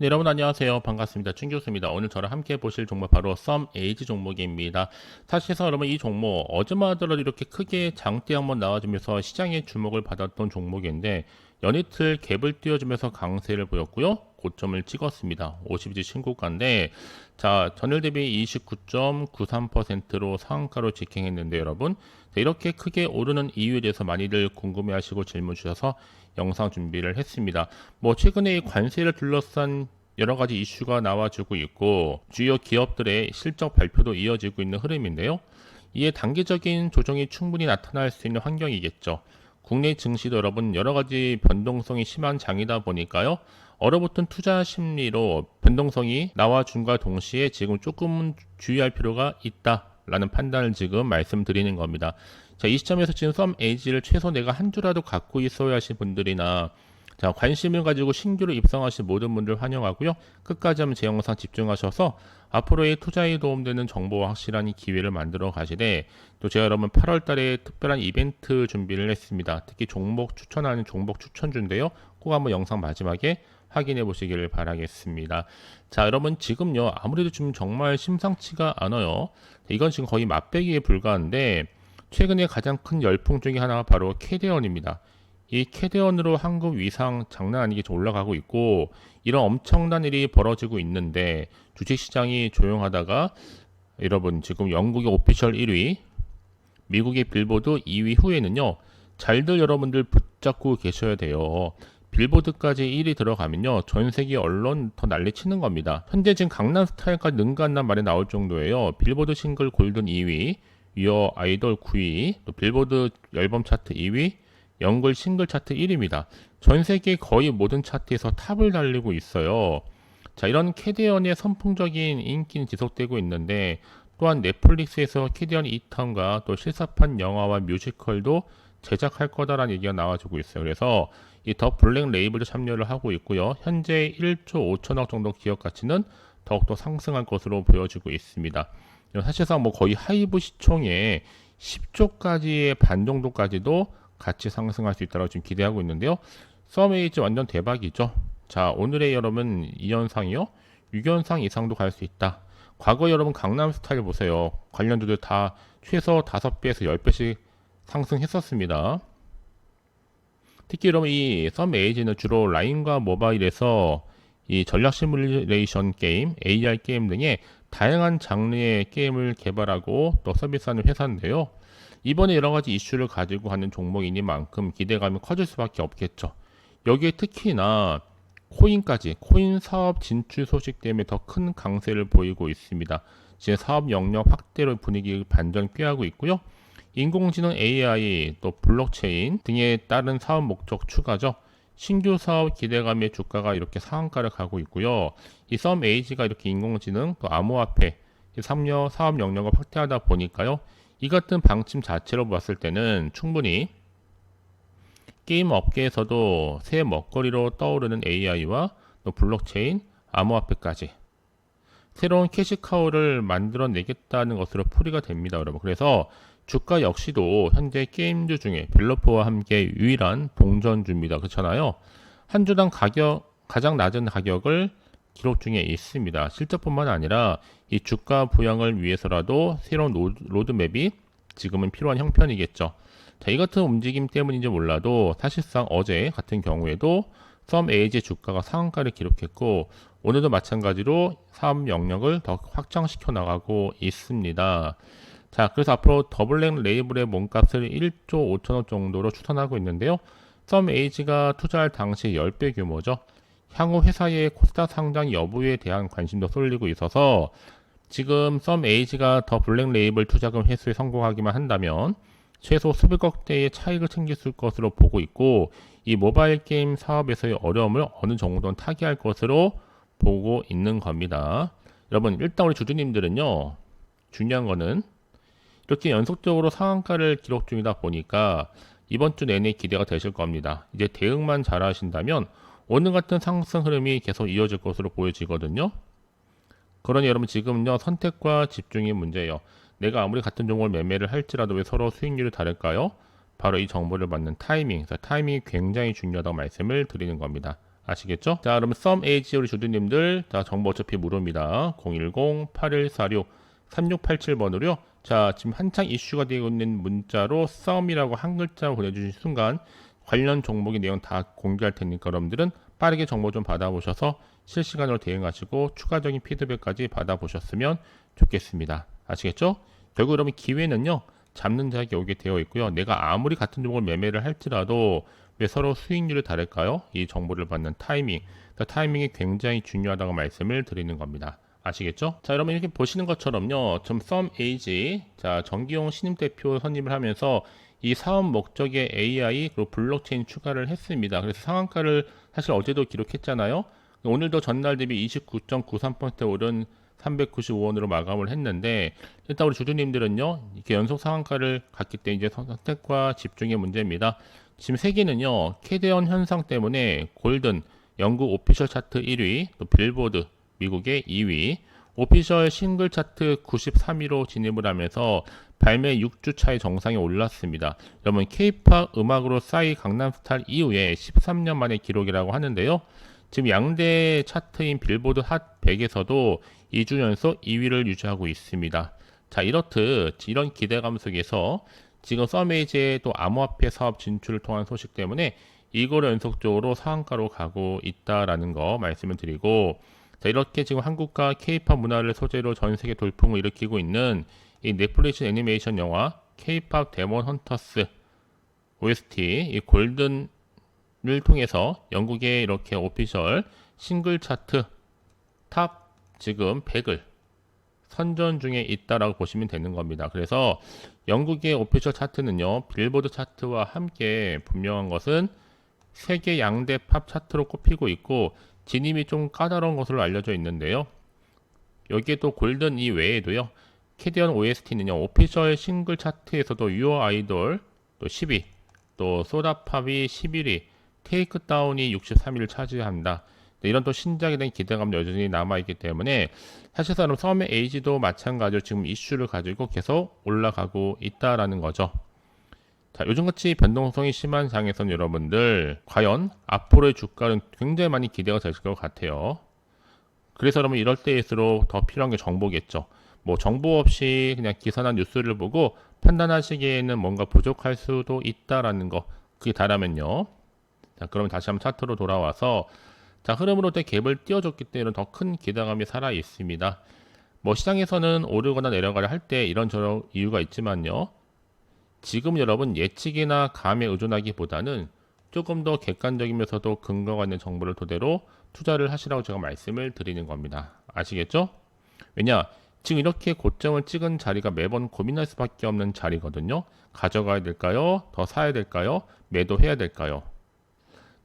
네, 여러분 안녕하세요. 반갑습니다. 춘 교수입니다. 오늘 저랑 함께 보실 종목 바로 썸 에이지 종목입니다. 사실상 여러분 이 종목 하더라도 이렇게 크게 장대 한번 나와주면서 시장의 주목을 받았던 종목인데 연이틀 갭을 띄워주면서 강세를 보였고요. 고점을 찍었습니다. 50지 신고가인데 자 전일 대비 29.93%로 상한가로 직행했는데 여러분 자, 이렇게 크게 오르는 이유에 대해서 많이들 궁금해하시고 질문 주셔서 영상 준비를 했습니다. 뭐 최근에 이 관세를 둘러싼 여러 가지 이슈가 나와주고 있고 주요 기업들의 실적 발표도 이어지고 있는 흐름인데요. 이에 단기적인 조정이 충분히 나타날 수 있는 환경이겠죠. 국내 증시도 여러분 여러 가지 변동성이 심한 장이다 보니까요. 얼어붙은 투자 심리로 변동성이 나와준과 동시에 지금 조금은 주의할 필요가 있다 라는 판단을 지금 말씀드리는 겁니다. 자, 이 시점에서 지금 썸 에이지를 최소 내가 한 주라도 갖고 있어야 하신 분들이나 자, 관심을 가지고 신규로 입성하신 모든 분들 환영하고요. 끝까지 한번 제 영상 집중하셔서 앞으로의 투자에 도움되는 정보와 확실한 기회를 만들어 가시되 또 제가 여러분 8월 달에 특별한 이벤트 준비를 했습니다. 특히 종목 추천하는 종목 추천주인데요. 꼭 한번 영상 마지막에 확인해 보시기를 바라겠습니다. 자, 여러분 지금요. 아무래도 지금 정말 심상치가 않아요. 이건 지금 거의 맛배기에 불과한데 최근에 가장 큰 열풍 중에 하나가 바로 캐대언입니다. 이 캐대언으로 한국 위상 장난 아니게 좀 올라가고 있고 이런 엄청난 일이 벌어지고 있는데 주식시장이 조용하다가 여러분 지금 영국의 오피셜 1위 미국의 빌보드 2위 후에는요 잘들 여러분들 붙잡고 계셔야 돼요 빌보드까지 1위 들어가면요 전 세계 언론 더 난리 치는 겁니다 현재 지금 강남 스타일까지 능가한단 말이 나올 정도예요 빌보드 싱글 골든 2위 위어 아이돌 9위 또 빌보드 앨범 차트 2위 영글 싱글 차트 1위입니다. 전 세계 거의 모든 차트에서 탑을 달리고 있어요. 자, 이런 캐디언의 선풍적인 인기는 지속되고 있는데 또한 넷플릭스에서 캐디언 2탄과 또 실사판 영화와 뮤지컬도 제작할 거다라는 얘기가 나와주고 있어요. 그래서 이 더 블랙 레이블도 참여를 하고 있고요. 현재 1조 5천억 정도 기업 가치는 더욱더 상승할 것으로 보여지고 있습니다. 사실상 뭐 거의 하이브 시총의 10조까지의 반 정도까지도 같이 상승할 수 있다고 지금 기대하고 있는데요. 썸에이즈 완전 대박이죠. 자, 오늘의 여러분 이 현상이요. 6연상 이상도 갈 수 있다. 과거 여러분 강남 스타일 보세요. 관련주들 다 최소 5배에서 10배씩 상승했었습니다. 특히 여러분 이 썸에이지는 주로 라인과 모바일에서 이 전략 시뮬레이션 게임, AR 게임 등의 다양한 장르의 게임을 개발하고 또 서비스하는 회사인데요. 이번에 여러 가지 이슈를 가지고 하는 종목이니만큼 기대감이 커질 수밖에 없겠죠. 여기에 특히나 코인까지 코인 사업 진출 소식 때문에 더 큰 강세를 보이고 있습니다. 지금 사업 영역 확대로 분위기 반전 꾀하고 있고요. 인공지능 AI 또 블록체인 등에 따른 사업 목적 추가죠. 신규 사업 기대감의 주가가 이렇게 상한가를 가고 있고요. 이 썸 에이지가 이렇게 인공지능 또 암호화폐 3여 사업 영역을 확대하다 보니까요. 이 같은 방침 자체로 봤을 때는 충분히 게임 업계에서도 새 먹거리로 떠오르는 AI와 또 블록체인, 암호화폐까지 새로운 캐시카우를 만들어내겠다는 것으로 풀이가 됩니다, 여러분. 그래서 주가 역시도 현재 게임주 중에 벨로퍼와 함께 유일한 동전주입니다. 그렇잖아요. 한 주당 가격 가장 낮은 가격을 기록 중에 있습니다. 실적뿐만 아니라 이 주가 부양을 위해서라도 새로운 로드 맵이 지금은 필요한 형편이겠죠. 자, 이 같은 움직임 때문인지 몰라도 사실상 어제 같은 경우에도 썸 에이지 주가가 상한가를 기록했고 오늘도 마찬가지로 사업 영역을 더 확장시켜 나가고 있습니다. 자, 그래서 앞으로 더블랙 레이블의 몸값을 1조 5천억 정도로 추산하고 있는데요. 썸 에이지가 투자할 당시 10배 규모죠. 향후 회사의 코스닥 상장 여부에 대한 관심도 쏠리고 있어서 지금 썸 에이지가 더 블랙 레이블 투자금 회수에 성공하기만 한다면 최소 수백억 대의 차익을 챙길 것으로 보고 있고 이 모바일 게임 사업에서의 어려움을 어느 정도는 타개할 것으로 보고 있는 겁니다. 여러분 일단 우리 주주님들은요 중요한 거는 이렇게 연속적으로 상한가를 기록 중이다 보니까 이번 주 내내 기대가 되실 겁니다. 이제 대응만 잘 하신다면 오늘 같은 상승 흐름이 계속 이어질 것으로 보여지거든요. 그러니 여러분 지금요 선택과 집중이 문제예요. 내가 아무리 같은 종목을 매매를 할지라도 왜 서로 수익률이 다를까요? 바로 이 정보를 받는 타이밍, 타이밍이 굉장히 중요하다고 말씀을 드리는 겁니다. 아시겠죠? 자, 그러면 썸 에이지 우리 주주님들 자, 정보 어차피 무료입니다. 010-8146-3687번으로요. 자, 지금 한창 이슈가 되고 있는 문자로 썸이라고 한 글자 보내주신 순간 관련 종목의 내용 다 공개할 테니까 여러분들은 빠르게 정보 좀 받아보셔서 실시간으로 대응하시고 추가적인 피드백까지 받아보셨으면 좋겠습니다. 아시겠죠? 결국 여러분 기회는요. 잡는 자에게 오게 되어 있고요. 내가 아무리 같은 종목을 매매를 할지라도 왜 서로 수익률이 다를까요? 이 정보를 받는 타이밍. 그 타이밍이 굉장히 중요하다고 말씀을 드리는 겁니다. 아시겠죠? 자, 여러분 이렇게 보시는 것처럼요. 좀 썸 에이지, 자 정기용 신임 대표 선임을 하면서 이 사업 목적의 AI 그리고 블록체인 추가를 했습니다. 그래서 상한가를 사실 어제도 기록했잖아요. 오늘도 전날 대비 29.93% 오른 395원으로 마감을 했는데 일단 우리 주주님들은요 이렇게 연속 상한가를 갔기 때문에 이제 선택과 집중의 문제입니다. 지금 세계는요 캐대언 현상 때문에 골든 영국 오피셜 차트 1위 또 빌보드 미국의 2위 오피셜 싱글 차트 93위로 진입을 하면서 발매 6주 차에 정상에 올랐습니다. 여러분 K-팝 음악으로 싸이 강남스타일 이후에 13년 만의 기록이라고 하는데요. 지금 양대 차트인 빌보드 핫 100에서도 2주 연속 2위를 유지하고 있습니다. 자, 이렇듯 이런 기대감 속에서 지금 서메이지의 또 암호화폐 사업 진출을 통한 소식 때문에 이거를 연속적으로 상한가로 가고 있다라는 거 말씀을 드리고 자, 이렇게 지금 한국과 케이팝 문화를 소재로 전 세계 돌풍을 일으키고 있는 이 넷플릭스 애니메이션 영화 케이팝 데몬 헌터스 OST 이 골든을 통해서 영국의 이렇게 오피셜 싱글 차트 탑 지금 100을 선전 중에 있다라고 보시면 되는 겁니다. 그래서 영국의 오피셜 차트는요, 빌보드 차트와 함께 분명한 것은 세계 양대 팝 차트로 꼽히고 있고 진입이 좀 까다로운 것으로 알려져 있는데요. 여기에 또 골든 이 외에도요. 캐디언 OST는요. 오피셜 싱글 차트에서도 유어 아이돌 또 10위, 또 소다팝이 11위, 테이크다운이 63위를 차지한다. 네, 이런 또 신작에 대한 기대감 여전히 남아있기 때문에 사실상 썸의 에이지도 마찬가지로 지금 이슈를 가지고 계속 올라가고 있다라는 거죠. 자, 요즘같이 변동성이 심한 장에서는 여러분들 과연 앞으로의 주가는 굉장히 많이 기대가 되실 것 같아요. 그래서 여러분 이럴 때일수록 더 필요한 게 정보겠죠. 뭐 정보 없이 그냥 기사나 뉴스를 보고 판단하시기에는 뭔가 부족할 수도 있다라는 거. 그게 다라면요. 자, 그러면 다시 한번 차트로 돌아와서 자, 흐름으로 때 갭을 띄워줬기 때문에 더 큰 기대감이 살아 있습니다. 뭐 시장에서는 오르거나 내려가려 할 때 이런저런 이유가 있지만요. 지금 여러분 예측이나 감에 의존하기보다는 조금 더 객관적이면서도 근거가 있는 정보를 토대로 투자를 하시라고 제가 말씀을 드리는 겁니다. 아시겠죠? 왜냐? 지금 이렇게 고점을 찍은 자리가 매번 고민할 수밖에 없는 자리거든요. 가져가야 될까요? 더 사야 될까요? 매도해야 될까요?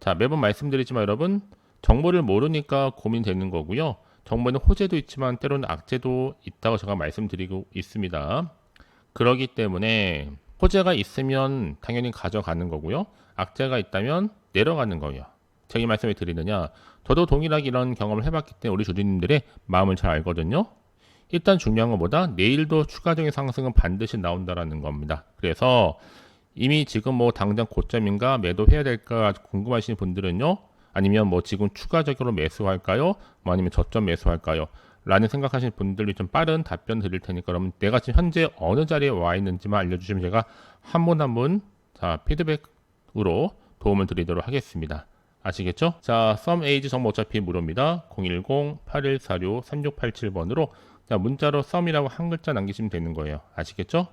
자, 매번 말씀드리지만 여러분, 정보를 모르니까 고민되는 거고요. 정보는 호재도 있지만 때로는 악재도 있다고 제가 말씀드리고 있습니다. 그러기 때문에 호재가 있으면 당연히 가져가는 거고요. 악재가 있다면 내려가는 거예요. 제가 이 말씀을 드리느냐. 저도 동일하게 이런 경험을 해봤기 때문에 우리 주주님들의 마음을 잘 알거든요. 일단 중요한 것보다 내일도 추가적인 상승은 반드시 나온다라는 겁니다. 그래서 이미 지금 뭐 당장 고점인가 매도해야 될까 궁금하신 분들은요. 아니면 뭐 지금 추가적으로 매수할까요? 뭐 아니면 저점 매수할까요? 라는 생각하시는 분들이 좀 빠른 답변 드릴 테니까 그러면 내가 지금 현재 어느 자리에 와 있는지만 알려주시면 제가 한 분 한 분 자 피드백으로 도움을 드리도록 하겠습니다. 아시겠죠? 자, 썸 에이지 정보 어차피 무료입니다. 010-8146-3687번으로 자, 문자로 썸이라고 한 글자 남기시면 되는 거예요. 아시겠죠?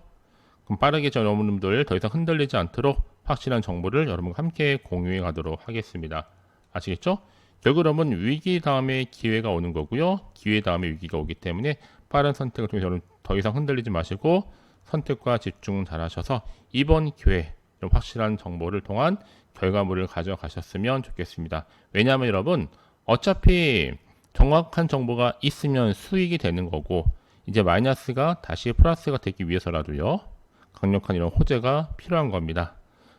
그럼 빠르게 저 여러분들 더 이상 흔들리지 않도록 확실한 정보를 여러분과 함께 공유해 가도록 하겠습니다. 아시겠죠? 여러분 위기 다음에 기회가 오는 거고요. 기회 다음에 위기가 오기 때문에 빠른 선택을 통해서 더 이상 흔들리지 마시고 선택과 집중 잘 하셔서 이번 기회 좀 확실한 정보를 통한 결과물을 가져가셨으면 좋겠습니다. 왜냐하면 여러분 어차피 정확한 정보가 있으면 수익이 되는 거고 이제 마이너스가 다시 플러스가 되기 위해서라도요 강력한 이런 호재가 필요한 겁니다.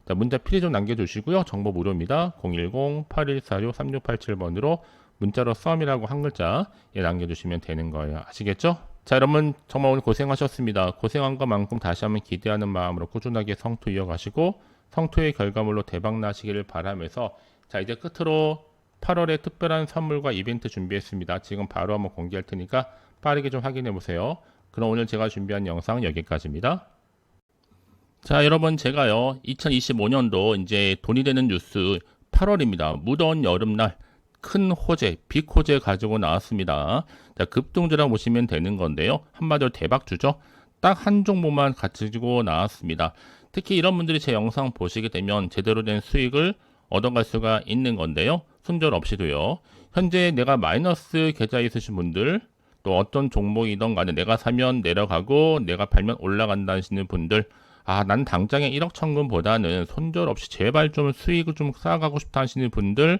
자, 문자 필히 좀 남겨주시고요. 정보 무료입니다. 010-8146-3687번으로 문자로 썸이라고 한 글자 예, 남겨주시면 되는 거예요. 아시겠죠? 자, 여러분 정말 오늘 고생하셨습니다. 고생한 것만큼 다시 한번 기대하는 마음으로 꾸준하게 성투 이어가시고 성투의 결과물로 대박 나시기를 바라면서 자, 이제 끝으로 8월에 특별한 선물과 이벤트 준비했습니다. 지금 바로 한번 공개할 테니까 빠르게 좀 확인해 보세요. 그럼 오늘 제가 준비한 영상 여기까지입니다. 자, 여러분 제가요 2025년도 이제 돈이 되는 뉴스 8월입니다. 무더운 여름날 큰 호재, 빅 호재 가지고 나왔습니다. 자, 급등주라고 보시면 되는 건데요. 한마디로 대박주죠. 딱 한 종목만 가지고 나왔습니다. 특히 이런 분들이 제 영상 보시게 되면 제대로 된 수익을 얻어갈 수가 있는 건데요. 손절 없이도요. 현재 내가 마이너스 계좌 있으신 분들 또 어떤 종목이든 간에 내가 사면 내려가고 내가 팔면 올라간다 하시는 분들 아, 난 당장에 1억 천금보다는 손절 없이 제발 좀 수익을 좀 쌓아가고 싶다 하시는 분들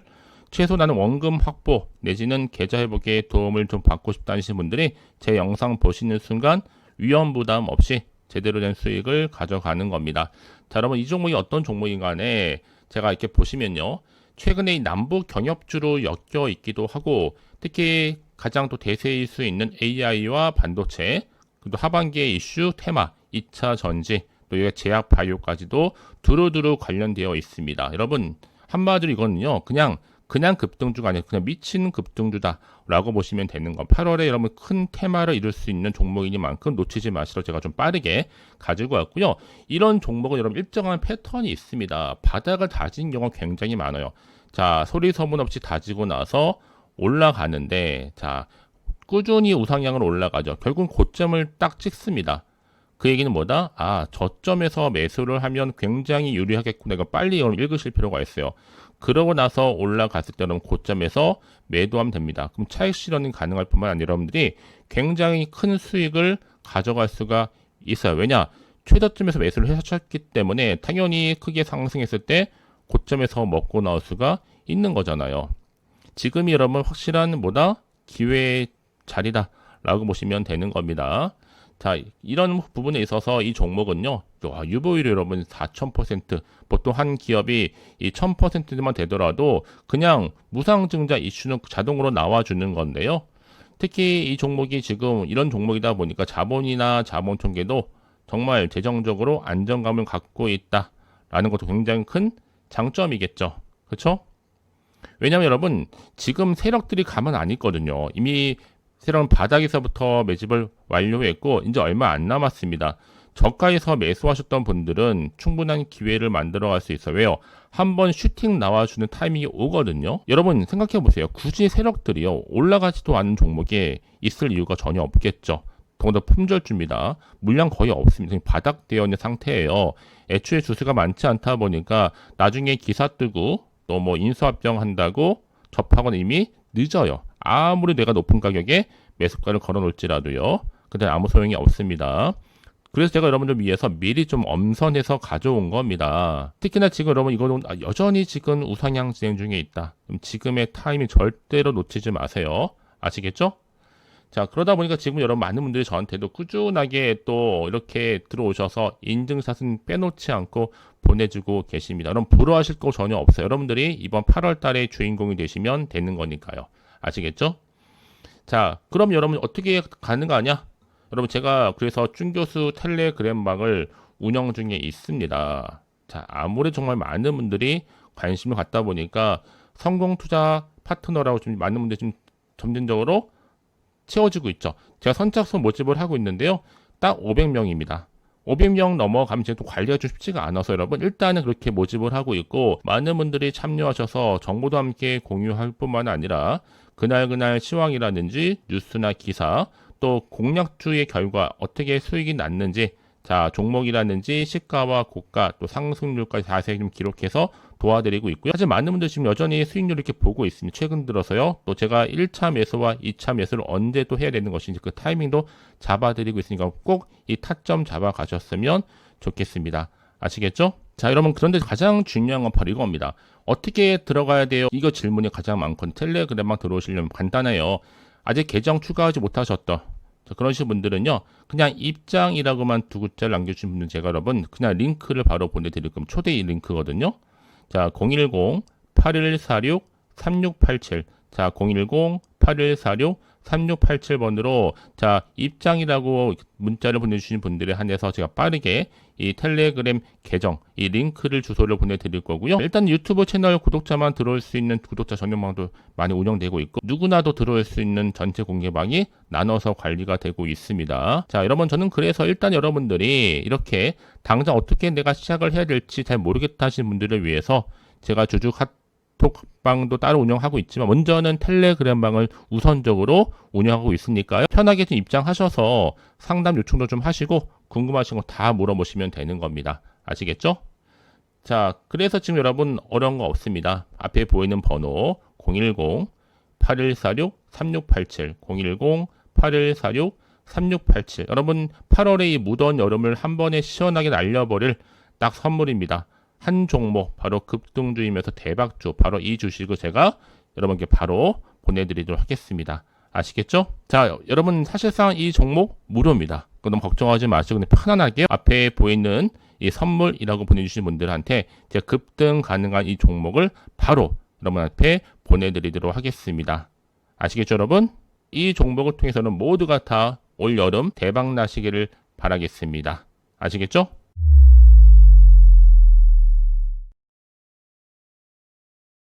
최소 나는 원금 확보 내지는 계좌 회복에 도움을 좀 받고 싶다 하시는 분들이 제 영상 보시는 순간 위험 부담 없이 제대로 된 수익을 가져가는 겁니다. 자, 여러분 이 종목이 어떤 종목인 간에 제가 이렇게 보시면요. 최근에 이 남북 경협주로 엮여 있기도 하고 특히 가장 또 대세일 수 있는 AI와 반도체 그리고 하반기의 이슈 테마 2차 전지 또 이게 제약 바이오까지도 두루두루 관련되어 있습니다. 여러분 한마디로 이거는요. 그냥 그냥 급등주가 아니라 그냥 미친 급등주다라고 보시면 되는 거. 8월에 여러분 큰 테마를 이룰 수 있는 종목이니만큼 놓치지 마시라 제가 좀 빠르게 가지고 왔고요. 이런 종목은 여러분 일정한 패턴이 있습니다. 바닥을 다진 경우가 굉장히 많아요. 자, 소리 소문 없이 다지고 나서 올라가는데 자, 꾸준히 우상향으로 올라가죠. 결국 고점을 딱 찍습니다. 그 얘기는 뭐다? 아, 저점에서 매수를 하면 굉장히 유리하겠구나. 이거 빨리 여러분 읽으실 필요가 있어요. 그러고 나서 올라갔을 때는 고점에서 매도하면 됩니다. 그럼 차익 실현이 가능할 뿐만 아니라 여러분들이 굉장히 큰 수익을 가져갈 수가 있어요. 왜냐? 최저점에서 매수를 하셨기 때문에 당연히 크게 상승했을 때 고점에서 먹고 나올 수가 있는 거잖아요. 지금이 여러분 확실한 뭐다? 기회의 자리다라고 보시면 되는 겁니다. 자, 이런 부분에 있어서 이 종목은요, 와, 유보율이 여러분 4,000%, 보통 한 기업이 이 1,000%만 되더라도 그냥 무상증자 이슈는 자동으로 나와주는 건데요. 특히 이 종목이 지금 이런 종목이다 보니까 자본이나 자본 통계도 정말 재정적으로 안정감을 갖고 있다라는 것도 굉장히 큰 장점이겠죠. 그렇죠? 왜냐하면 여러분 지금 세력들이 가만 안 있거든요. 이미 세력은 바닥에서부터 매집을 완료했고 이제 얼마 안 남았습니다. 저가에서 매수하셨던 분들은 충분한 기회를 만들어 갈 수 있어요. 왜요? 한번 슈팅 나와주는 타이밍이 오거든요. 여러분 생각해 보세요. 굳이 세력들이요 올라가지도 않은 종목에 있을 이유가 전혀 없겠죠. 더군다 품절주입니다. 물량 거의 없습니다. 바닥 되어 있는 상태예요. 애초에 주수가 많지 않다 보니까 나중에 기사 뜨고 또 뭐 인수합병 한다고 접하고는 이미 늦어요. 아무리 내가 높은 가격에 매수가를 걸어 놓을지라도요. 근데 아무 소용이 없습니다. 그래서 제가 여러분들 위해서 미리 좀 엄선해서 가져온 겁니다. 특히나 지금 여러분 이거는 여전히 지금 우상향 진행 중에 있다. 지금의 타임이 절대로 놓치지 마세요. 아시겠죠? 자, 그러다 보니까 지금 여러분 많은 분들이 저한테도 꾸준하게 또 이렇게 들어오셔서 인증샷은 빼놓지 않고 보내주고 계십니다. 여러분 부러워하실 거 전혀 없어요. 여러분들이 이번 8월 달에 주인공이 되시면 되는 거니까요. 아시겠죠? 자, 그럼 여러분 어떻게 가능하냐? 여러분 제가 그래서 준 교수 텔레그램방을 운영 중에 있습니다. 자, 아무리 정말 많은 분들이 관심을 갖다 보니까 성공 투자 파트너라고 좀 많은 분들이 좀 점진적으로 채워지고 있죠. 제가 선착순 모집을 하고 있는데요. 딱 500명입니다. 500명 넘어가면 또 관리가 좀 쉽지가 않아서 여러분 일단은 그렇게 모집을 하고 있고 많은 분들이 참여하셔서 정보도 함께 공유할 뿐만 아니라 그날그날 시황이라든지 뉴스나 기사 또 공략주의 결과 어떻게 수익이 났는지 자 종목이라든지 시가와 고가 또 상승률까지 자세히 좀 기록해서 도와드리고 있고요. 사실 많은 분들 지금 여전히 수익률 이렇게 보고 있습니다. 최근 들어서요. 또 제가 1차 매수와 2차 매수를 언제 또 해야 되는 것인지 그 타이밍도 잡아드리고 있으니까 꼭 이 타점 잡아 가셨으면 좋겠습니다. 아시겠죠? 자, 여러분 그런데 가장 중요한 건 바로 이겁니다. 어떻게 들어가야 돼요? 이거 질문이 가장 많거든요. 텔레그램만 들어오시려면 간단해요. 아직 계정 추가하지 못하셨다. 자, 그러신 분들은요, 그냥 입장이라고만 두 글자를 남겨주신 분들 제가 여러분, 그냥 링크를 바로 보내드릴 겁니다. 초대 링크거든요. 자, 010-8146-3687. 자, 010-8146 3687번으로 자 입장이라고 문자를 보내주신 분들에 한해서 제가 빠르게 이 텔레그램 계정 이 링크를 주소를 보내드릴 거고요. 일단 유튜브 채널 구독자만 들어올 수 있는 구독자 전용방도 많이 운영되고 있고 누구나도 들어올 수 있는 전체 공개방이 나눠서 관리가 되고 있습니다. 자 여러분 저는 그래서 일단 여러분들이 이렇게 당장 어떻게 내가 시작을 해야 될지 잘 모르겠다 하시는 분들을 위해서 제가 주주 카톡 방도 따로 운영하고 있지만 먼저는 텔레그램 방을 우선적으로 운영하고 있으니까요. 편하게 좀 입장하셔서 상담 요청도 좀 하시고 궁금하신 거 다 물어보시면 되는 겁니다. 아시겠죠? 자, 그래서 지금 여러분 어려운 거 없습니다. 앞에 보이는 번호 010 8146 3687 010 8146 3687 여러분 8월의 이 무더운 여름을 한 번에 시원하게 날려버릴 딱 선물입니다. 한 종목 바로 급등주이면서 대박주 바로 이 주식을 제가 여러분께 바로 보내드리도록 하겠습니다. 아시겠죠? 자, 여러분 사실상 이 종목 무료입니다. 그럼 걱정하지 마시고 그냥 편안하게 앞에 보이는 이 선물이라고 보내주신 분들한테 제가 급등 가능한 이 종목을 바로 여러분한테 보내드리도록 하겠습니다. 아시겠죠, 여러분? 이 종목을 통해서는 모두가 다 올 여름 대박 나시기를 바라겠습니다. 아시겠죠?